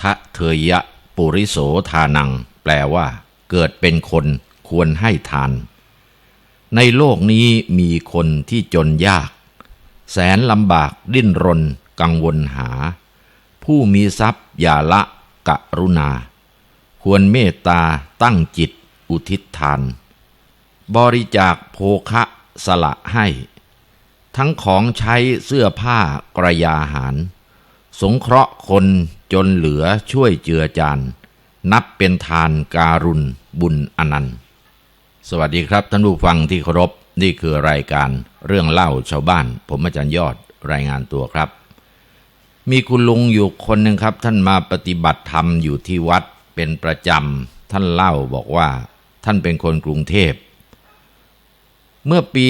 ทะเทยะปุริโสทานัง แปลว่า เกิดเป็นคนควรให้ทาน ในโลกนี้มีคนที่จนยาก แสนลำบากดิ้นรน กังวลหา ผู้มีทรัพย์อย่าละกะรุณา ควรเมตตาตั้งจิตอุทิศทาน บริจาคโภคะสละให้ ทั้งของใช้เสื้อผ้ากระยาหาร สงเคราะห์คนจนเหลือช่วยเจือจานนับเป็นทานการุณบุญอนันต์ สวัสดีครับท่านผู้ฟังที่เคารพนี่คือรายการเรื่องเล่าชาวบ้าน ผมอาจารย์ยอดรายงานตัวครับ มีคุณลุงอยู่คนหนึ่งครับ ท่านมาปฏิบัติธรรมอยู่ที่วัดเป็นประจำท่านเล่าบอกว่า ท่านเป็นคนกรุงเทพ เมื่อปี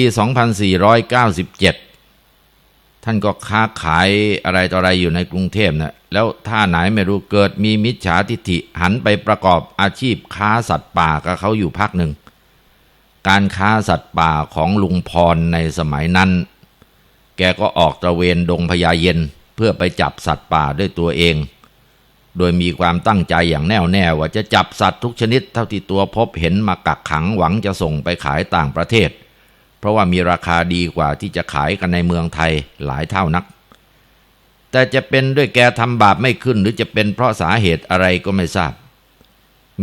2497 ท่านก็ค้าขายอะไรต่ออะไรอยู่ในกรุงเทพนะแล้วท่าไหนไม่รู้เกิดมีมิจฉาทิฐิหันไปประกอบอาชีพค้าสัตว์ป่ากับเขาอยู่พักหนึ่ง การค้าสัตว์ป่าของลุงพรในสมัยนั้น แกก็ออกตระเวนดงพญาเย็นเพื่อไปจับสัตว์ป่าด้วยตัวเอง โดยมีความตั้งใจอย่างแน่วแน่ว่าจะจับสัตว์ทุกชนิดเท่าที่ตัวพบเห็นมากักขังหวังจะส่งไปขายต่างประเทศ เพราะว่ามีราคาดีกว่าที่จะขายกันในเมืองไทยหลายเท่านัก แต่จะเป็นด้วยแกทำบาปไม่ขึ้น หรือจะเป็นเพราะสาเหตุอะไรก็ไม่ทราบ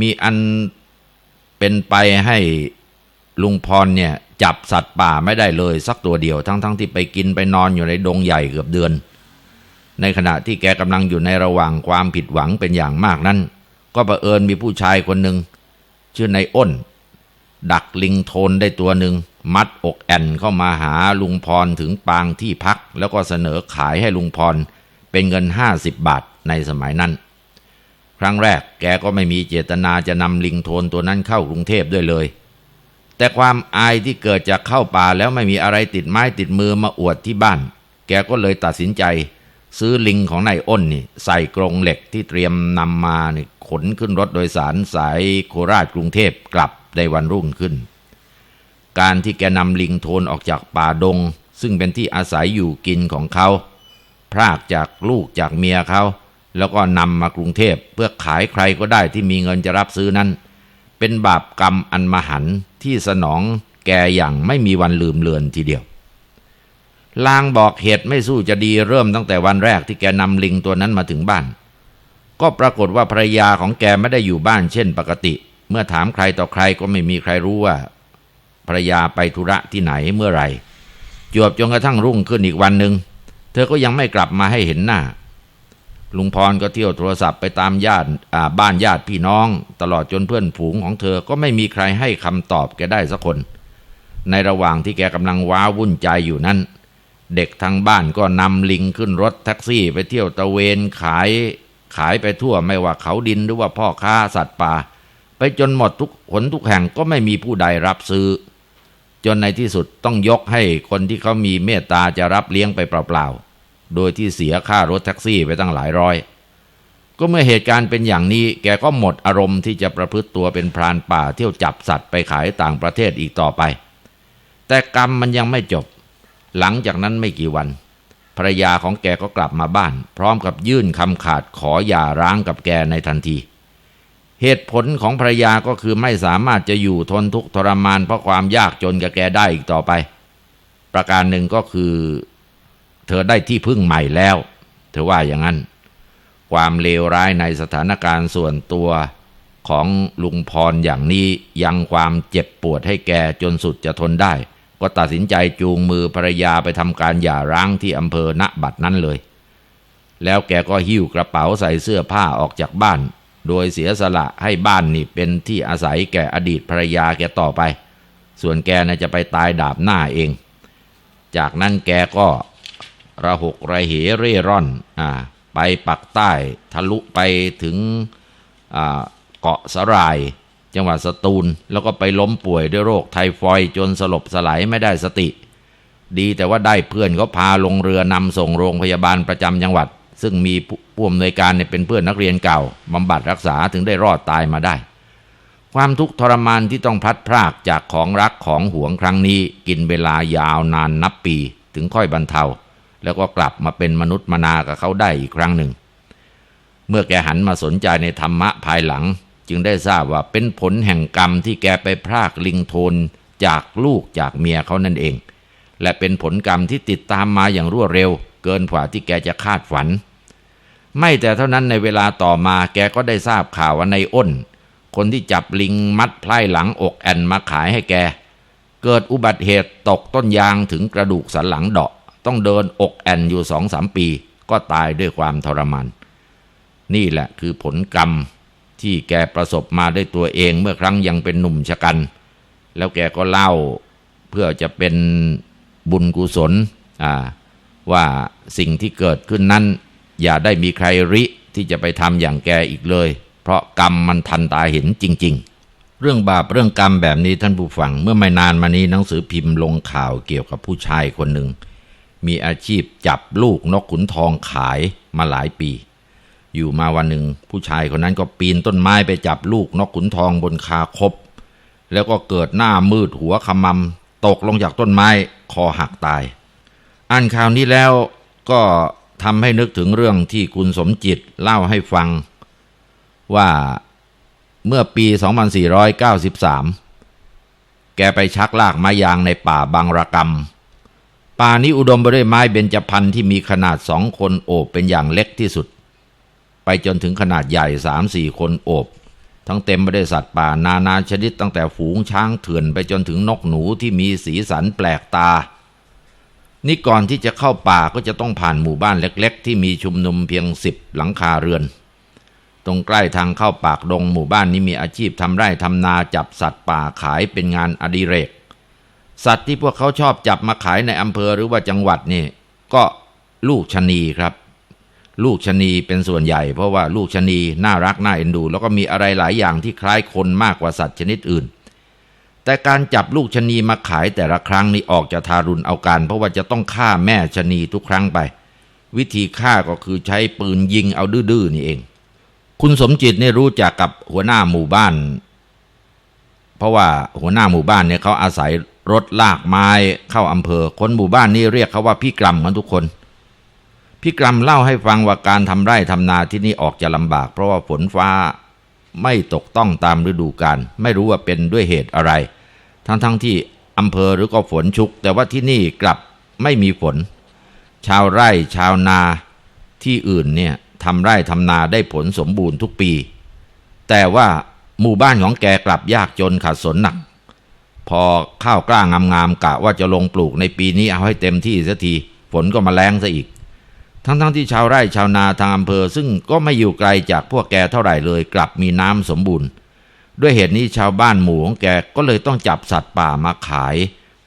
มีอันเป็นไปให้ลุงพรเนี่ยจับสัตว์ป่าไม่ได้เลยสักตัวเดียวทั้งๆทที่ไปกินไปนอนอยู่ในดงใหญ่เกือบเดือน ในขณะที่แกกำลังอยู่ในระหว่างความผิดหวังเป็นอย่างมากนั้น ก็ประเอิญมีผู้ชายคนหนึ่งชื่อนายอ้น ดักลิงโทนได้ตัวหนึ่งมัดอกแอนเข้ามาหาลุงพรถึงปางที่พัก แล้วก็เสนอขายให้ลุงพร เป็นเงินห้าสิบบาทในสมัยนั้น ครั้งแรกแกก็ไม่มีเจตนาจะนำลิงโทนตัวนั้นเข้ากรุงเทพด้วยเลย แต่ความอายที่เกิดจากเข้าป่าแล้วไม่มีอะไรติดไม้ติดมือมาอวดที่บ้าน แกก็เลยตัดสินใจ ซื้อลิงของนายอ้นนี่ใส่กรงเหล็กที่เตรียมนำมานี่ขนขึ้นรถโดยสารสายโคราชกรุงเทพกลับในวันรุ่งขึ้น การที่แกนำลิงโทนออกจากป่าดง ซึ่งเป็นที่อาศัยอยู่กินของเขา พรากจากลูกจากเมียเขาแล้วก็นำมากรุงเทพเพื่อขายใครก็ได้ที่มีเงินจะรับซื้อนั้น เป็นบาปกรรมอันมหันต์ที่สนองแกอย่างไม่มีวันลืมเลือนทีเดียว ลางบอกเหตุไม่สู้จะดีเริ่มตั้งแต่วันแรกที่แกนำลิงตัวนั้นมาถึงบ้าน ก็ปรากฏว่าภรรยาของแกไม่ได้อยู่บ้านเช่นปกติ เมื่อถามใครต่อใครก็ไม่มีใครรู้ว่าภรรยาไปธุระที่ไหนเมื่อไหร่จวบจนกระทั่งรุ่งขึ้นอีกวันหนึ่งเธอก็ยังไม่กลับมาให้เห็นหน้า ลุงพรก็เที่ยวโทรศัพท์ไปตามญาติบ้านญาติพี่น้อง ตลอดจนเพื่อนฝูงของเธอก็ไม่มีใครให้คำตอบแกได้สักคน ในระหว่างที่แกกำลังว้าวุ่นใจอยู่นั้น เด็กทางบ้านก็นำลิงขึ้นรถแท็กซี่ไปเที่ยวตะเวนขายขายไปทั่วไม่ว่าเขาดินหรือว่าพ่อค้าสัตว์ป่า ไปจนหมดทุกหนทุกแห่งก็ไม่มีผู้ใดรับซื้อ จนในที่สุดต้องยกให้คนที่เขามีเมตตาจะรับเลี้ยงไปเปล่าๆโดยที่เสียค่ารถแท็กซี่ไปตั้งหลายร้อย ก็เมื่อเหตุการณ์เป็นอย่างนี้ แกก็หมดอารมณ์ที่จะประพฤติตัวเป็นพรานป่าเที่ยวจับสัตว์ไปขายต่างประเทศอีกต่อไป แต่กรรมมันยังไม่จบ หลังจากนั้นไม่กี่วันภรรยาของแกก็กลับมาบ้าน พร้อมกับยื่นคำขาดขอหย่าร้างกับแกในทันที เหตุผลของภรรยาก็คือไม่สามารถจะอยู่ทนทุกข์ทรมานเพราะความยากจนกับแกได้อีกต่อไป ประการหนึ่งก็คือ เธอได้ที่พึ่งใหม่แล้ว เธอว่าอย่างนั้น ความเลวร้ายในสถานการณ์ส่วนตัวของลุงพรอย่างนี้ยังความเจ็บปวดให้แกจนสุดจะทนได้ ก็ตัดสินใจจูงมือภรรยาไปทำการหย่าร้างที่อำเภอณบัดนั้นเลย แล้วแกก็หิ้วกระเป๋าใส่เสื้อผ้าออกจากบ้าน โดยเสียสละให้บ้านนี่เป็นที่อาศัยแก่อดีตภรรยาแกต่อไป ส่วนแกน่าจะไปตายดาบหน้าเอง จากนั้นแกก็ระหกระเหเร่ร่อนอ่าไปปักใต้ทะลุไปถึงเกาะสราย จังหวัดสตูล แล้วก็ไปล้มป่วยด้วยโรคไทฟอยจนสลบสลายไม่ได้สติ ดีแต่ว่าได้เพื่อนเขาพาลงเรือนำส่งโรงพยาบาลประจำจังหวัด ซึ่งมีผู้อำนวยการเนี่ยเป็นเพื่อนนักเรียนเก่าบำบัดรักษาถึงได้รอดตายมาได้ ความทุกข์ทรมานที่ต้องพลัดพรากจากของรักของหวงครั้งนี้ กินเวลายาวนานนับปีถึงค่อยบรรเทา แล้วก็กลับมาเป็นมนุษย์มนากับเขาได้อีกครั้งหนึ่งเมื่อแกหันมาสนใจในธรรมะภายหลัง จึงได้ทราบว่าเป็นผลแห่งกรรมที่แกไปพรากลิงโทนจากลูกจากเมียเขานั่นเอง และเป็นผลกรรมที่ติดตามมาอย่างรวดเร็ว เกินกว่าที่แกจะคาดฝัน ไม่แต่เท่านั้นในเวลาต่อมาแกก็ได้ทราบข่าวว่าในอ้น คนที่จับลิงมัดไพร่หลังอกแอนมาขายให้แก เกิดอุบัติเหตุตกต้นยางถึงกระดูกสันหลังเดาะ ต้องเดินอกแอนอยู่สองสามปี ก็ตายด้วยความทรมานนี่แหละคือผลกรรม ที่แกประสบมาด้วยตัวเองเมื่อครั้งยังเป็นหนุ่มชะกัน แล้วแกก็เล่าเพื่อจะเป็นบุญกุศลว่าสิ่งที่เกิดขึ้นนั้น อย่าได้มีใครริที่จะไปทำอย่างแกอีกเลย เพราะกรรมมันทันตาเห็นจริง ๆ เรื่องบาปเรื่องกรรมแบบนี้ท่านผู้ฟัง เมื่อไม่นานมานี้หนังสือพิมพ์ลงข่าวเกี่ยวกับผู้ชายคนหนึ่ง มีอาชีพจับลูกนกขุนทองขายมาหลายปี อยู่มาวันหนึ่ง ผู้ชายคนนั้นก็ปีนต้นไม้ไปจับลูกนกขุนทองบนคาคบ แล้วก็เกิดหน้ามืดหัวขมำตกลงจากต้นไม้คอหักตาย อ่านข่าวนี้แล้วก็ทำให้นึกถึงเรื่องที่คุณสมจิตเล่าให้ฟัง ว่าเมื่อปี 2493 แกไปชักลากไม้ยางในป่าบางระกรรมป่านี้อุดมไปด้วยไม้เบญจพรรณที่มีขนาดสองคนโอบเป็นอย่างเล็กที่สุด ไปจนถึงขนาดใหญ่สามสี่คนโอบ ทั้งเต็มไปด้วยสัตว์ป่านานาชนิดตั้งแต่ฝูงช้างเถื่อนไปจนถึงนกหนูที่มีสีสันแปลกตา นี่ก่อนที่จะเข้าป่าก็จะต้องผ่านหมู่บ้านเล็ก ๆ ที่มีชุมนุมเพียงสิบหลังคาเรือน ตรงใกล้ทางเข้าปากดงหมู่บ้านนี้มีอาชีพทำไร่ทำนาจับสัตว์ป่าขายเป็นงานอดิเรก สัตว์ที่พวกเขาชอบจับมาขายในอำเภอหรือว่าจังหวัดนี่ก็ลูกชนีครับ ลูกชนีเป็นส่วนใหญ่ เพราะว่าลูกชนีน่ารักน่าเอ็นดู แล้วก็มีอะไรหลายอย่างที่คล้ายคนมากกว่าสัตว์ชนิดอื่น แต่การจับลูกชนีมาขายแต่ละครั้งนี้ออกจะทารุณเอาการ เพราะว่าจะต้องฆ่าแม่ชนีทุกครั้งไป วิธีฆ่าก็คือใช้ปืนยิงเอาดื้อๆนี่เอง คุณสมจิตเนี่ยรู้จักกับหัวหน้าหมู่บ้าน เพราะว่าหัวหน้าหมู่บ้านเนี่ยเขาอาศัยรถลากไม้เข้าอำเภอคนหมู่บ้านนี่เรียกเขาว่าพี่กลัมกันทุกคน พี่กลัมเล่าให้ฟังว่าการทำไร่ทำนาที่นี่ออกจะลำบาก เพราะว่าฝนฟ้าไม่ตกต้องตามฤดูกาลไม่รู้ว่าเป็นด้วยเหตุอะไร ทั้งๆทที่อำเภอหรือก็ฝนชุก แต่ว่าที่นี่กลับไม่มีฝน ชาวไร่ชาวนาที่อื่นเนี่ยทำไร่ทำนาได้ผลสมบูรณ์ทุกปี แต่ว่าหมู่บ้านของแกกลับยากจนขาดสนหนัก พอข้าวกล้างามๆกะว่าจะลงปลูกในปีนี้เอาให้เต็มที่สักทีฝนก็มาแรงซะอีก ทั้งๆทที่ชาวไร่ชาวนาทางอำเภอ ซึ่งก็ไม่อยู่ไกลจากพวกแกเท่าไหร่เลย กลับมีน้ำสมบูรณ์ ด้วยเหตุนี้ชาวบ้านหมู่ของแกก็เลยต้องจับสัตว์ป่ามาขาย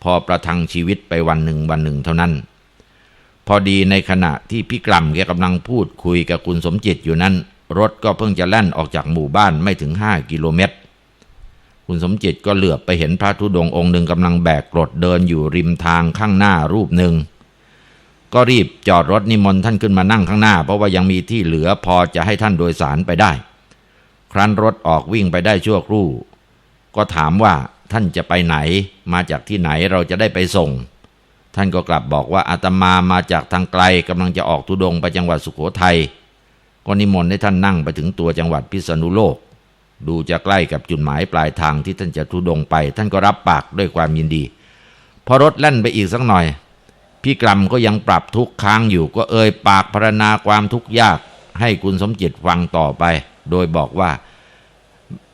พอประทังชีวิตไปวันหนึ่งวันหนึ่งเท่านั้น พอดีในขณะที่พี่กล่ำแกกำลังพูดคุยกับคุณสมจิตอยู่นั้น รถก็เพิ่งจะแล่นออกจากหมู่บ้านไม่ถึงห้ากิโลเมตร คุณสมจิตก็เหลือบไปเห็นพระธุดงค์องค์หนึ่งกำลังแบกกรดเดินอยู่ริมทางข้างหน้ารูปหนึ่ง ก็รีบจอดรถนิมนต์ท่านขึ้นมานั่งข้างหน้า เพราะว่ายังมีที่เหลือพอจะให้ท่านโดยสารไปได้ ครั้นรถออกวิ่งไปได้ชั่วครู่ ก็ถามว่าท่านจะไปไหน มาจากที่ไหนเราจะได้ไปส่ง ท่านก็กลับบอกว่าอาตมามาจากทางไกลกำลังจะออกทุดงไปจังหวัดสุขโขทยัยก็นิมนต์ให้ท่านนั่งไปถึงตัวจังหวัดพิษณุโลก ดูจะใกล้กับจุดหมายปลายทางที่ท่านจะทุดงไป ท่านก็รับปากด้วยความยินดี พอรถแล่นไปอีกสักหน่อย พี่กลัมก็ยังปรับทุกค้างอยู่ก็เอ่ยปากพรรณนาความทุกข์ยาก ให้คุณสมจิตฟังต่อไป โดยบอกว่า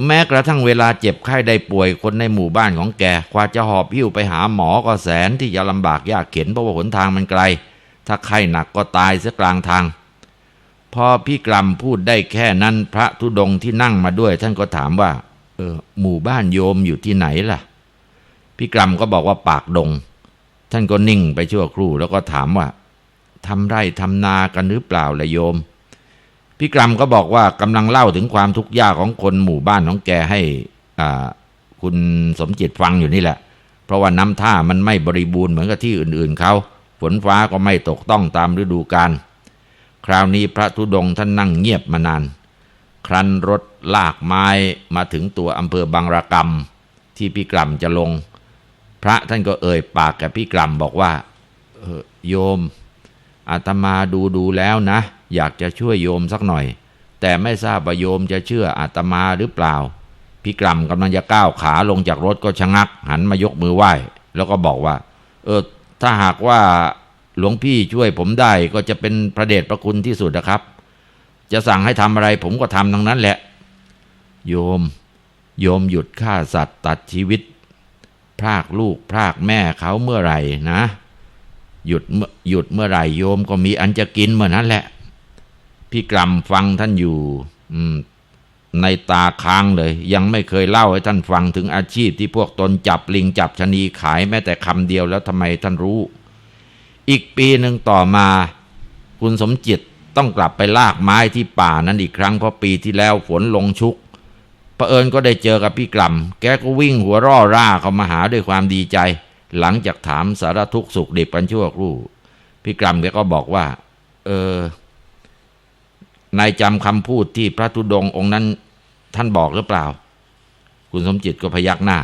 แม้กระทั่งเวลาเจ็บไข้ได้ป่วยคนในหมู่บ้านของแกกว่าจะหอบหิ้วไปหาหมอก็แสนที่จะลำบากยากเข็นเพราะว่าหนทางมันไกล ถ้าไข้หนักก็ตายเสียกลางทาง พอพี่กลัมพูดได้แค่นั้นพระธุดงที่นั่งมาด้วย ท่านก็ถามว่า เออหมู่บ้านโยมอยู่ที่ไหนล่ะ พี่กลัมก็บอกว่าปากดง ท่านก็นิ่งไปชั่วครู่แล้วก็ถามว่าทำไร่ทำนากันหรือเปล่าละโยม พี่กรมก็บอกว่ากำลังเล่าถึงความทุกข์ยากของคนหมู่บ้านของแกให้คุณสมจิตฟังอยู่นี่แหละ เพราะว่าน้ำท่ามันไม่บริบูรณ์เหมือนกับที่อื่นๆเขา ฝนฟ้าก็ไม่ตกต้องตามฤดูกาล คราวนี้พระธุดงท่านนั่งเงียบมานาน ครั้นรถลากไม้มาถึงตัวอำเภอบางระกรรมที่พี่กรมจะลง พระท่านก็เอ่ยปากกับพี่กรมบอกว่าโยมอาตมาดูดูแล้วนะ อยากจะช่วยโยมสักหน่อย แต่ไม่ทราบว่าโยมจะเชื่ออาตมาหรือเปล่า พี่กลัมกำลังจะก้าวขาลงจากรถก็ชะงัก หันมายกมือไหว้ แล้วก็บอกว่า เออถ้าหากว่าหลวงพี่ช่วยผมได้ก็จะเป็นพระเดชพระคุณที่สุดนะครับ จะสั่งให้ทำอะไรผมก็ทำทั้งนั้นแหละ โยม โยมหยุดฆ่าสัตว์ตัดชีวิต พรากลูกพรากแม่เขาเมื่อไหร่นะ หยุดเมื่อหยุดเมื่อไหร่โยมก็มีอันจะกินเมื่อนั้นแหละ พี่กลัมฟังท่านอยู่ในตาค้างเลย ยังไม่เคยเล่าให้ท่านฟังถึงอาชีพที่พวกตนจับลิงจับชะนีขายแม้แต่คำเดียวแล้วทำไมท่านรู้ อีกปีหนึ่งต่อมา คุณสมจิตต้องกลับไปลากไม้ที่ป่านั้นอีกครั้งเพราะปีที่แล้วฝนลงชุก เผอิญก็ได้เจอกับพี่กลัมแกก็วิ่งหัวร่อร่าเข้ามาหาด้วยความดีใจ หลังจากถามสารทุกข์สุขดิบกันชั่วครู่ พี่กลัมแกก็บอกว่า เออนายจำคำพูดที่พระธุดงองค์นั้น ท่านบอกหรือเปล่า คุณสมจิตก็พยักหน้า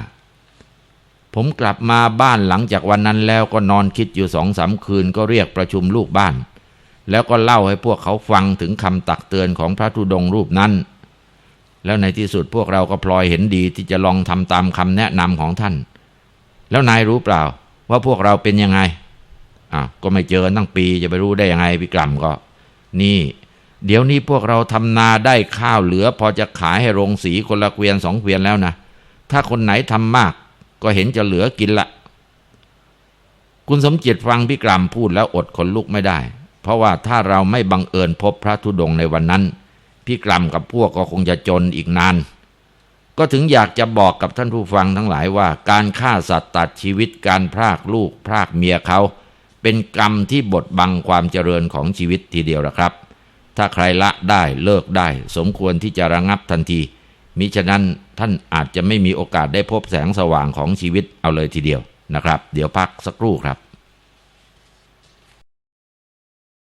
ผมกลับมาบ้านหลังจากวันนั้นแล้วก็นอนคิดอยู่สองสามคืนก็เรียกประชุมลูกบ้าน แล้วก็เล่าให้พวกเขาฟังถึงคำตักเตือนของพระธุดงรูปนั้น แล้วในที่สุดพวกเราก็พลอยเห็นดีที่จะลองทำตามคำแนะนำของท่าน แล้วนายรู้เปล่า ว่าพวกเราเป็นยังไงอะก็ไม่เจอตั้งปีจะไปรู้ได้ยังไงพี่กล่ำก็ นี่ เดี๋ยวนี้พวกเราทำนาได้ข้าวเหลือ พอจะขายให้โรงสีคนละเกวียนสองเกวียนแล้วนะถ้าคนไหนทำมาก ก็เห็นจะเหลือกินละคุณสมจิตฟังพี่กรามพูดแล้วอดขนลุกไม่ได้ เพราะว่าถ้าเราไม่บังเอิญพบพระธุดงค์ในวันนั้น พี่กรามกับพวกก็คงจะจนอีกนาน ก็ถึงอยากจะบอกกับท่านผู้ฟังทั้งหลายว่า การฆ่าสัตว์ตัดชีวิตการพรากลูกพรากเมียเขา เป็นกรรมที่บดบังความเจริญของชีวิตทีเดียวละครับ ถ้าใครละได้เลิกได้ สมควรที่จะระงับทันที มิฉะนั้นท่านอาจจะไม่มีโอกาสได้พบแสงสว่างของชีวิตเอาเลยทีเดียวนะครับ เดี๋ยวพักสักครู่ครับ